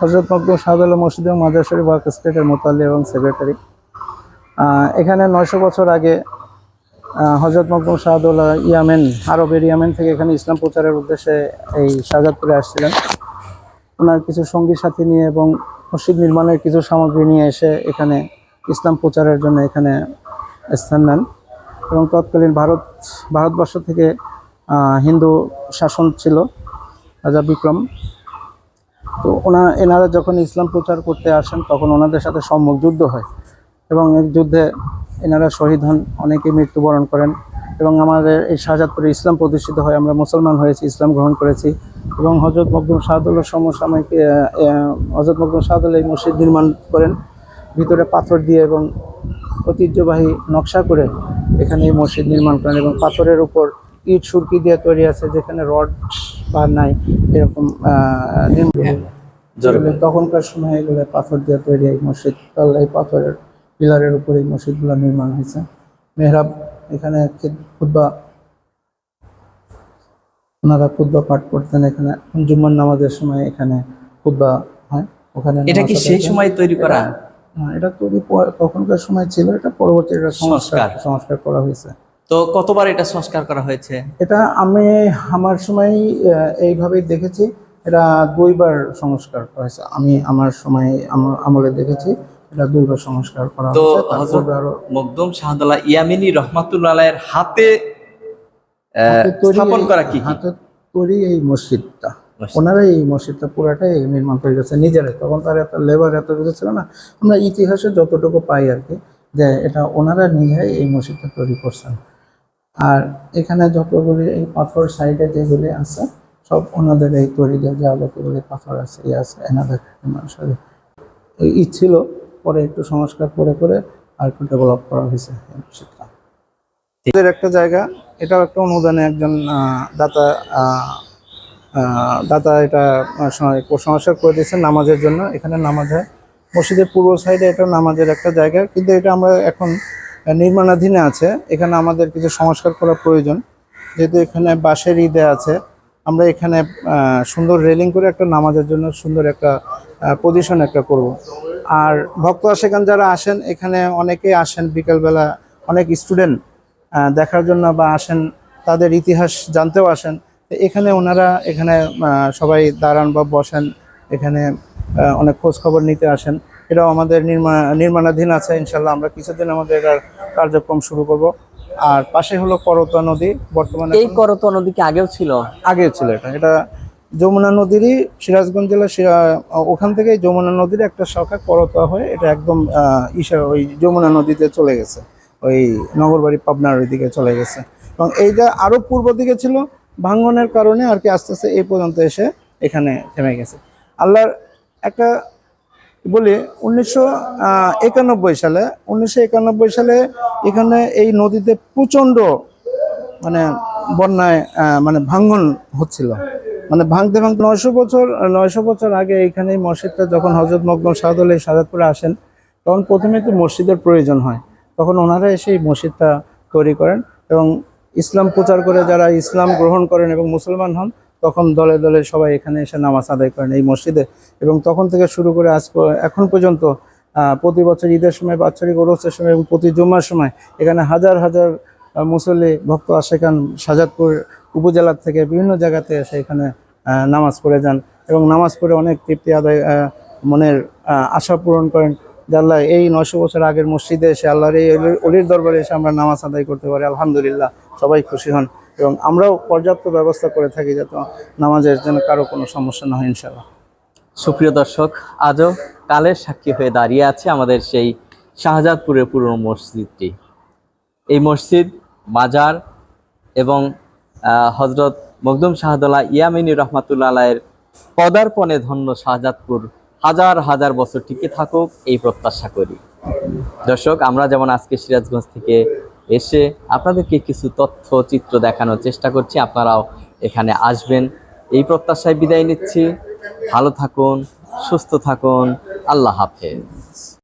হজরত মকদুম শাহদুল্লাহ মসজিদ এবং মাজার শরীফ ওয়ার্ক স্টেটের মোতাল্লি এবং সেক্রেটারি। এখানে নয়শো বছর আগে হজরত মকদুম শাহদুল্লাহ ইয়ামেন, আরবের ইয়ামেন থেকে এখানে ইসলাম প্রচারের উদ্দেশ্যে এই শাহজাদপুরে আসছিলেন। ওনার কিছু সঙ্গী সাথী নিয়ে এবং মসজিদ নির্মাণের কিছু সামগ্রী নিয়ে এসে এখানে ইসলাম প্রচারের জন্য এখানে স্থান নেন এবং তৎকালীন ভারত, ভারতবর্ষ থেকে হিন্দু শাসন ছিল রাজা বিক্রম। তো ওনা, এনারা যখন ইসলাম প্রচার করতে আসেন, তখন ওনাদের সাথে সম্মুখ যুদ্ধ হয়। এবং এই যুদ্ধে এনারা শহীদ হন অনেকে মৃত্যুবরণ করেন। এবং আমাদের এই শাহজাদপুরে ইসলাম প্রতিষ্ঠিত হয়, আমরা মুসলমান হয়েছি, ইসলাম গ্রহণ করেছি। এবং হজরত মকদুম শাহদুল্লাহ সমসাময়িক হজরত মকদুম শাহদুল্লাহ এই মসজিদ নির্মাণ করেন। ভিতরে পাথর দিয়ে এবং ঐতিহ্যবাহী নকশা করে এখানে এই মসজিদ নির্মাণ করেন এবং পাথরের উপর ইট সুরকি দিয়ে তৈরি আছে যেখানে রড বা নাই এরকম এগুলো তখনকার সময় এগুলো পাথর দিয়ে তৈরি এই মসজিদ এই পাথরের পিলারের উপরে এই মসজিদগুলো নির্মাণ হয়েছে। মেহরাব এখানে খুদ্া ওনারা খুদ্া পাঠ করতেন এখানে। জুম্মার নামাজের সময় এখানে খুদ্া হয় ওখানে এটা কি সেই সময় তৈরি করা? হ্যাঁ, এটা তৈরি তখনকার সময় ছিল এটা পরবর্তী সংস্কার। সংস্কার করা হয়েছে। তো কতবার এটা সংস্কার করা হয়েছে? এটা আমি আমার সময় এইভাবেই দেখেছি এটা দুইবার সংস্কার করা হয়েছে। আমি আমার সময় আমার আমলে দেখেছি এটা দুইবার সংস্কার করা তো হযরত মকদুম শাহদুল্লাহ ইয়ামিনী রহমাতুল্লাহ হাতে স্থাপন এই- করা কি হাতে তৈরি এই মসজিদটা। মসজিদ। ওনারাই এই মসজিদটা পুরাটাই নির্মাণ করে গেছে নিজেরাই। তখন তার এত লেবার এত কিছু ছিল না। আমরা ইতিহাসে যতটুকু পাই আর কি যে এটা ওনারা নিজেরাই এই মসজিদটা তৈরি করছেন। আর এখানে যতগুলি এই পাথর সাইডে যেগুলি আছে, সব ওনাদের এই তৈরি যে যতগুলি পাথর আছে ইয়ে আছে, এনাদের মানুষের। ই ছিল, পরে একটু সংস্কার করে করে আর একটু ডেভেলপ করা হয়েছে মসজিদটা। এদের একটা জায়গা, এটাও একটা অনুদানে একজন দাতা দাতা এটা সংস্কার করে দিয়েছে নামাজের জন্য। এখানে নামাজ হয়। মসজিদের পূর্ব সাইডে এটা নামাজের একটা জায়গা, কিন্তু এটা আমরা এখন নির্মাণাধীনে আছে। এখানে আমাদের কিছু সংস্কার করা প্রয়োজন। যেহেতু এখানে বাঁশের ঈদে আছে, আমরা এখানে সুন্দর রেলিং করে একটা নামাজের জন্য সুন্দর একটা পজিশন একটা করব। আর ভক্ত সেখান যারা আসেন, এখানে অনেকেই আসেন বিকেলবেলা, অনেক স্টুডেন্ট দেখার জন্য বা আসেন, তাদের ইতিহাস জানতেও আসেন। এখানে ওনারা, এখানে সবাই দাঁড়ান বা বসেন, এখানে অনেক খোঁজ খবর নিতে আসেন। এটাও আমাদের নির্মাণ নির্মাণাধীন আছে ইনশাল্লাহ আমরা কিছুদিন আমাদের এটার কার্যক্রম শুরু করব। আর পাশে হলো করতোয়া নদী বর্তমানে এই করত নদী কি আগেও ছিল? আগে ছিল এটা। এটা যমুনা নদীরই সিরাজগঞ্জ জেলা ওখান থেকে যমুনা নদীর একটা শাখা করতোয়া হয়ে এটা একদম ইসা ওই যমুনা নদীতে চলে গেছে। ওই নগরবাড়ি পাবনার ওই দিকে চলে গেছে। এবং এইটা আরও পূর্ব দিকে ছিল ভাঙ্গনের কারণে আর কি আস্তে আস্তে এই পর্যন্ত এসে এখানে থেমে গেছে। আল্লাহর একটা বলি, উনিশশো একানব্বই সালে, উনিশশো একানব্বই সালে এখানে এই নদীতে প্রচণ্ড মানে বন্যায় মানে ভাঙ্গন হচ্ছিল। মানে ভাঙতে ভাঙতে নয়শো বছর নয়শো বছর আগে এইখানে মসজিদটা যখন হজরত শাহদুল এই সাজাদপুরে আসেন, তখন প্রথমে তো মসজিদের প্রয়োজন হয়। তখন ওনারা এসে এই মসজিদটা তৈরি করেন এবং ইসলাম প্রচার করে যারা ইসলাম গ্রহণ করেন এবং মুসলমান হন তখন দলে দলে সবাই এখানে এসে নামাজ আদায় করেন এই মসজিদে। এবং তখন থেকে শুরু করে আজ এখন পর্যন্ত প্রতি বছর ঈদের সময়, বাৎসরিক ওরসের সময় এবং প্রতি জুম্মার সময় এখানে হাজার হাজার মুসল্লি ভক্ত আসেখান শাহজাদপুর উপজেলার থেকে বিভিন্ন জায়গাতে এসে এখানে নামাজ পড়ে যান এবং নামাজ পড়ে অনেক তৃপ্তি আদায় মনের আশা পূরণ করেন। যে আল্লাহ এই নশো বছর আগের মসজিদে এসে আল্লাহর এই অলির দরবারে এসে আমরা নামাজ আদায় করতে পারি। আলহামদুলিল্লাহ, সবাই খুশি হন। এবং আমরাও পর্যাপ্ত ব্যবস্থা করে থাকি যাতে নামাজের যেন কারও কোনো সমস্যা না হয় ইনশাল্লাহ সুপ্রিয় দর্শক, আজও কালের সাক্ষী হয়ে দাঁড়িয়ে আছে আমাদের সেই শাহজাদপুরের পুরনো মসজিদটি। এই মসজিদ মাজার এবং হজরত মকদুম শাহদুল্লাহ ইয়ামিনী রহমাতুল্লাহ আলাইয়ের পদার্পণে ধন্য শাহজাদপুর হাজার হাজার বছর টিকে থাকুক এই প্রত্যাশা করি। দর্শক, আমরা যেমন আজকে সিরাজগঞ্জ থেকে এসে আপনাদেরকে কিছু তথ্য, চিত্র দেখানোর চেষ্টা করছি। আপনারাও এখানে আসবেন। এই প্রত্যাশায় বিদায় নিচ্ছি। ভালো থাকুন, সুস্থ থাকুন। আল্লাহ হাফেজ।